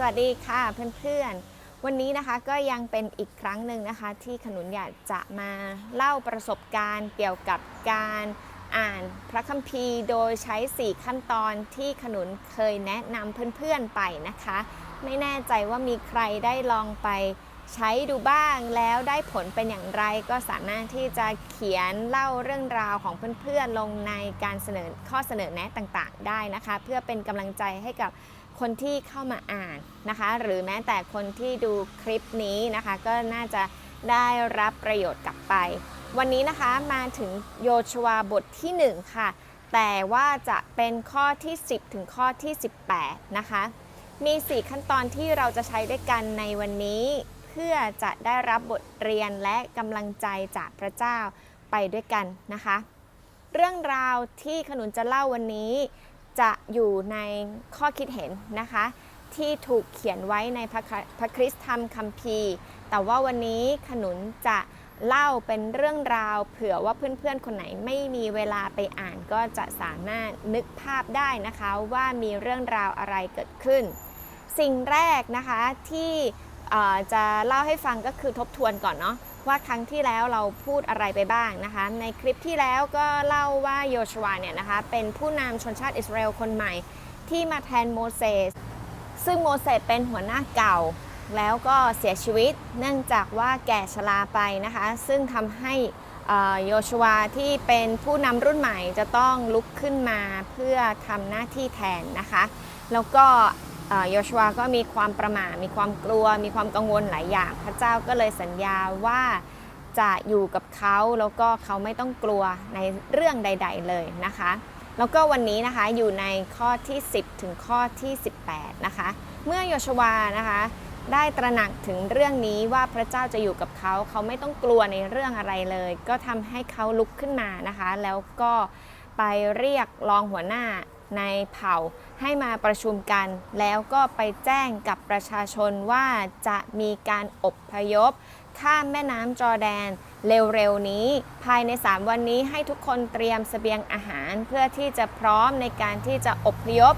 สวัสดีค่ะเพื่อนๆ วันนี้นะคะก็ยังเป็นอีกครั้งหนึ่งนะคะ ที่ขนุนอยากจะมาเล่าประสบการณ์เกี่ยวกับการอ่านพระคัมภีร์โดยใช้ 4 ขั้นตอนที่ขนุนเคยแนะนำเพื่อนๆไปนะคะ ไม่แน่ใจว่ามีใครได้ลองไปใช้ดูบ้างแล้วได้ผลเป็นอย่างไรก็สามารถที่จะเขียนเล่าเรื่องราวของเพื่อนๆลงในการเสนอข้อเสนอแนะต่างๆ ได้นะคะ เพื่อเป็นกำลังใจให้กับ คนที่เข้ามาอ่านนะคะ หรือแม้แต่คนที่ดูคลิปนี้นะคะ ก็น่าจะได้รับประโยชน์กลับไป วันนี้นะคะมาถึงโยชวาบทที่ 1 ค่ะ แต่ว่าจะเป็นข้อที่ 10 ถึงข้อที่ 18 นะคะ มี 4 ขั้นตอนที่เราจะใช้ด้วยกันในวันนี้ เพื่อจะได้รับบทเรียนและกำลังใจจากพระเจ้าไปด้วยกันนะคะ เรื่องราวที่ขนุนจะเล่าวันนี้ จะอยู่ในข้อคิดเห็นนะคะ ที่ถูกเขียนไว้ในพระคพระคริสตธรรมคัมภีร์ แต่ว่าวันนี้ขนุนจะเล่าเป็นเรื่องราว เผื่อว่าเพื่อนๆ คนไหนไม่มีเวลาไปอ่านก็จะสามารถนึกภาพได้นะคะว่ามีเรื่องราวอะไรเกิดขึ้น สิ่งแรกนะคะที่จะเล่าให้ฟังก็คือทบทวนก่อนเนาะ ว่าครั้งที่แล้วเราพูดอะไรไปบ้างนะคะ ในคลิปที่แล้วก็เล่าว่าโยชวาเนี่ยนะคะเป็นผู้นำชนชาติอิสราเอลคนใหม่ที่มาแทนโมเสสซึ่งโมเสสเป็นหัวหน้าเก่า แล้วก็เสียชีวิตเนื่องจากว่าแก่ชราไปนะคะ ซึ่งทำให้โยชวาที่เป็นผู้นำรุ่นใหม่จะต้องลุกขึ้นมาเพื่อทำหน้าที่แทนนะคะ แล้วก็ โยชวาก็มีความประหม่ามีความกลัว มีความกังวลหลายอย่าง พระเจ้าก็เลยสัญญาว่าจะอยู่กับเขาแล้วก็เขาไม่ต้องกลัวในเรื่องใด ๆ เลยนะคะ แล้วก็วันนี้นะคะอยู่ในข้อที่ 10 ถึงข้อที่ 18 นะคะ เมื่อโยชวานะคะได้ตระหนักถึงเรื่องนี้ว่าพระเจ้าจะอยู่กับเขา เขาไม่ต้องกลัวในเรื่องอะไรเลย ก็ทำให้เขาลุกขึ้นมานะคะ แล้วก็ไปเรียกรองหัวหน้า ในเผ่า ให้มาประชุมกัน แล้วก็ไปแจ้งกับประชาชนว่าจะมีการอบพยพ ข้ามแม่น้ำจอร์แดน เร็วๆนี้ ภายใน 3 วันนี้ให้ทุกคนเตรียมเสบียงอาหาร เพื่อที่จะพร้อมในการที่จะอบพยพ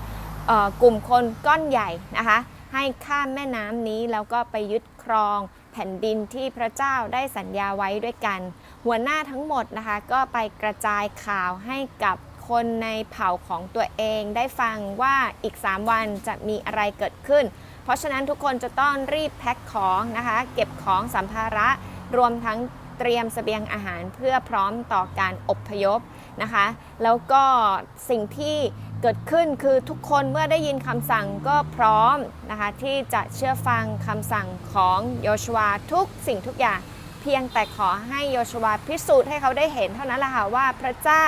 กลุ่มคนก้อนใหญ่นะคะ ให้ข้ามแม่น้ำนี้แล้วก็ไปยึดครองแผ่นดินที่พระเจ้าได้สัญญาไว้ด้วยกัน หัวหน้าทั้งหมดนะคะ ก็ไปกระจายข่าวให้กับ คนในเผ่าของตัวเองได้ฟังว่าอีก 3 วันจะมีอะไรเกิดขึ้น เพราะฉะนั้นทุกคนจะต้องรีบแพ็คของนะคะ เก็บของสัมภาระ รวมทั้งเตรียมเสบียงอาหารเพื่อพร้อมต่อการอบพยพนะคะ แล้วก็สิ่งที่เกิดขึ้นคือทุกคนเมื่อได้ยินคำสั่งก็พร้อมนะคะที่จะเชื่อฟังคำสั่งของโยชวาทุกสิ่งทุกอย่าง เพียงแต่ขอให้โยชวาพิสูจน์ให้เขาได้เห็นเท่านั้นแหละค่ะว่าพระเจ้า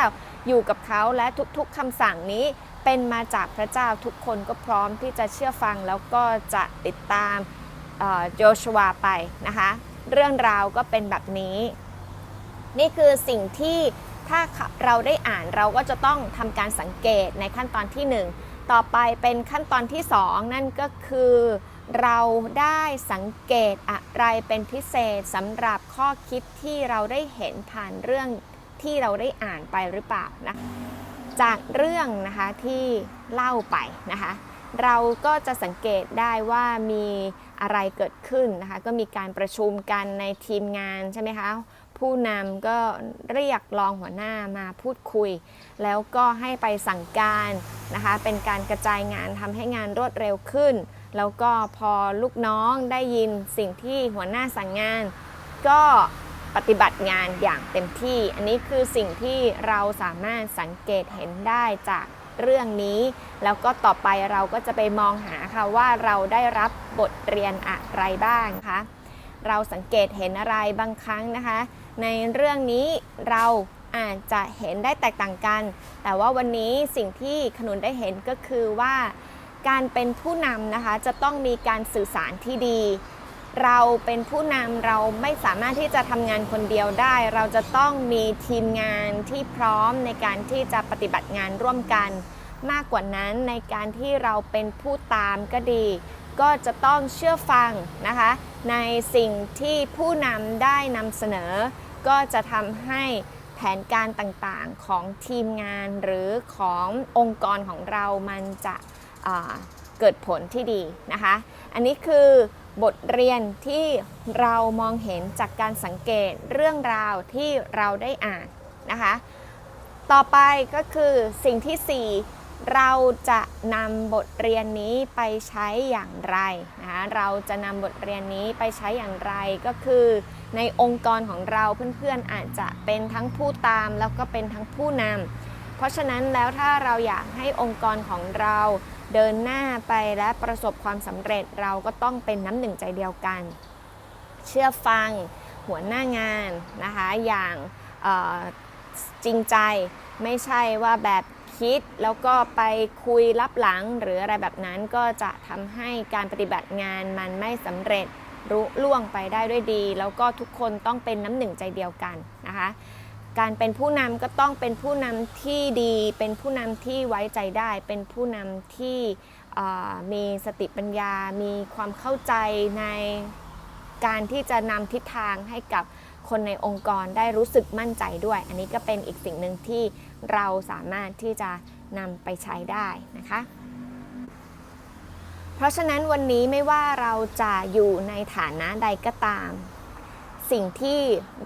อยู่กับเขาและทุกๆคำสั่งนี้เป็นมาจากพระเจ้าทุกคนก็พร้อมที่จะเชื่อฟังแล้วก็จะติดตามโยชวาไปนะคะ เรื่องราวก็เป็นแบบนี้ นี่คือสิ่งที่ถ้าเราได้อ่านเราก็จะต้องทำการสังเกตในขั้นตอนที่ 1 ต่อไปเป็นขั้นตอนที่ 2 นั่นก็คือเราได้สังเกตอะไรเป็นพิเศษสำหรับข้อคิดที่เราได้เห็นผ่านเรื่อง ที่เราได้อ่านไปหรือเปล่านะจากเรื่องนะคะที่เล่าไปนะคะ เราก็จะสังเกตได้ว่ามีอะไรเกิดขึ้นนะคะ ก็มีการประชุมกันในทีมงานใช่ไหมคะผู้นำก็เรียกรองหัวหน้ามาพูดคุย แล้วก็ให้ไปสั่งการนะคะ เป็นการกระจายงานทำให้งานรวดเร็วขึ้น แล้วก็พอลูกน้องได้ยินสิ่งที่หัวหน้าสั่งงาน ก็ ปฏิบัติงานอย่างเต็มที่ อันนี้คือสิ่งที่เราสามารถสังเกตเห็นได้จากเรื่องนี้ แล้วก็ต่อไปเราก็จะไปมองหาค่ะว่าเราได้รับบทเรียนอะไรบ้างคะเราสังเกตเห็นอะไรบางครั้งนะคะ ในเรื่องนี้เราอาจจะเห็นได้แตกต่างกัน แต่ว่าวันนี้สิ่งที่ขนุนได้เห็นก็คือว่า การเป็นผู้นำนะคะจะต้องมีการสื่อสารที่ดี เราเป็นผู้นำเราไม่สามารถที่จะทำงานคนเดียวได้ เราจะต้องมีทีมงานที่พร้อมในการที่จะปฏิบัติงานร่วมกัน มากกว่านั้นในการที่เราเป็นผู้ตามก็ดี ก็จะต้องเชื่อฟังนะคะ ในสิ่งที่ผู้นำได้นำเสนอ ก็จะทำให้แผนการต่างๆของทีมงานหรือขององค์กรของเรามันจะเกิดผลที่ดีนะคะ อันนี้คือ บทเรียนที่เรามองเห็นจากการสังเกตเรื่องราวที่เราได้อ่านนะคะ ต่อไปก็คือสิ่งที่ 4 เราจะนำบทเรียนนี้ไปใช้อย่างไรนะคะเราจะนำบทเรียนนี้ไปใช้อย่างไรก็คือในองค์กรของเราเพื่อนๆอาจจะเป็นทั้งผู้ตามแล้วก็เป็นทั้งผู้นำเพราะฉะนั้นแล้วถ้าเราอยากให้องค์กรของเรา เดินหน้าไปและประสบความสำเร็จเราก็ต้องเป็นน้ำหนึ่งใจเดียวกัน เชื่อฟังหัวหน้างานนะคะอย่างจริงใจไม่ใช่ว่าแบบคิดแล้วก็ไปคุยลับหลังหรืออะไรแบบนั้นก็จะทำให้การปฏิบัติงานมันไม่สำเร็จรุล่วงไปได้ด้วยดี แล้วก็ทุกคนต้องเป็นน้ำหนึ่งใจเดียวกันนะคะ การเป็นผู้นำก็ต้องเป็นผู้นำที่ดี เป็นผู้นำที่ไว้ใจได้ เป็นผู้นำที่มีสติปัญญา มีความเข้าใจในการที่จะนำทิศทางให้กับคนในองค์กรได้รู้สึกมั่นใจด้วย อันนี้ก็เป็นอีกสิ่งหนึ่งที่เราสามารถที่จะนำไปใช้ได้นะคะ เพราะฉะนั้นวันนี้ไม่ว่าเราจะอยู่ในฐานะใดก็ตาม สิ่งที่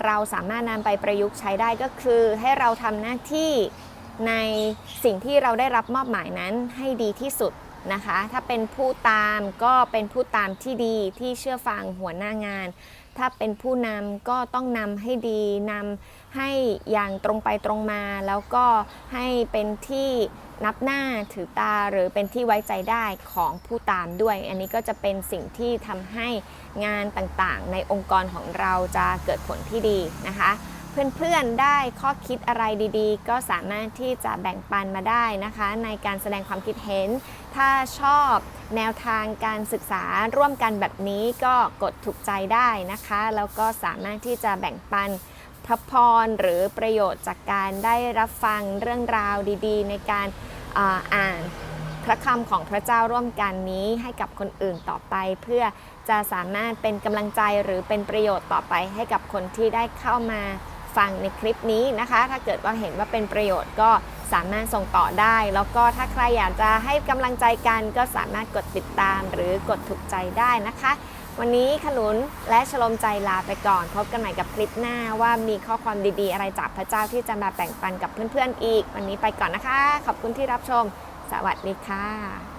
เราสามารถนำไปประยุกต์ใช้ได้ก็คือ ให้เราทำหน้าที่ในสิ่งที่เราได้รับมอบหมายนั้นให้ดีที่สุด นะคะ ถ้าเป็นผู้ตามก็เป็นผู้ตามที่ดีที่เชื่อฟังหัวหน้างาน ถ้าเป็นผู้นำก็ต้องนำให้ดีนำให้อย่างตรงไปตรงมา แล้วก็ให้เป็นที่นับหน้าถือตาหรือเป็นที่ไว้ใจได้ของผู้ตามด้วย อันนี้ก็จะเป็นสิ่งที่ทำให้งานต่างๆ ในองค์กรของเราจะเกิดผลที่ดีนะคะ เพื่อนๆได้ข้อคิดอะไรดีๆ ก็สามารถที่จะแบ่งปันมาได้นะคะ ในการแสดงความคิดเห็น ถ้าชอบแนวทางการศึกษาร่วมกันแบบนี้ก็กดถูกใจได้นะคะ แล้วก็สามารถที่จะแบ่งปันพระพรหรือประโยชน์จากการได้รับฟังเรื่องราวดีๆ ในการอ่าอ่านพระคำของพระเจ้าร่วมกันนี้ให้กับคนอื่นต่อไป เพื่อจะสามารถเป็นกำลังใจหรือเป็นประโยชน์ต่อไปให้กับคนที่ได้เข้ามา ฟังในคลิปนี้นะคะ ถ้าเกิดว่าเห็นว่าเป็นประโยชน์ก็สามารถส่งต่อได้ แล้วก็ถ้าใครอยากจะให้กำลังใจกันก็สามารถกดติดตามหรือกดถูกใจได้นะคะ วันนี้ขนุนและชลมใจลาไปก่อน พบกันใหม่กับคลิปหน้าว่ามีข้อความดีๆ อะไรจากพระเจ้าที่จะมาแบ่งปันกับเพื่อนๆอีก วันนี้ไปก่อนนะคะ ขอบคุณที่รับชม สวัสดีค่ะ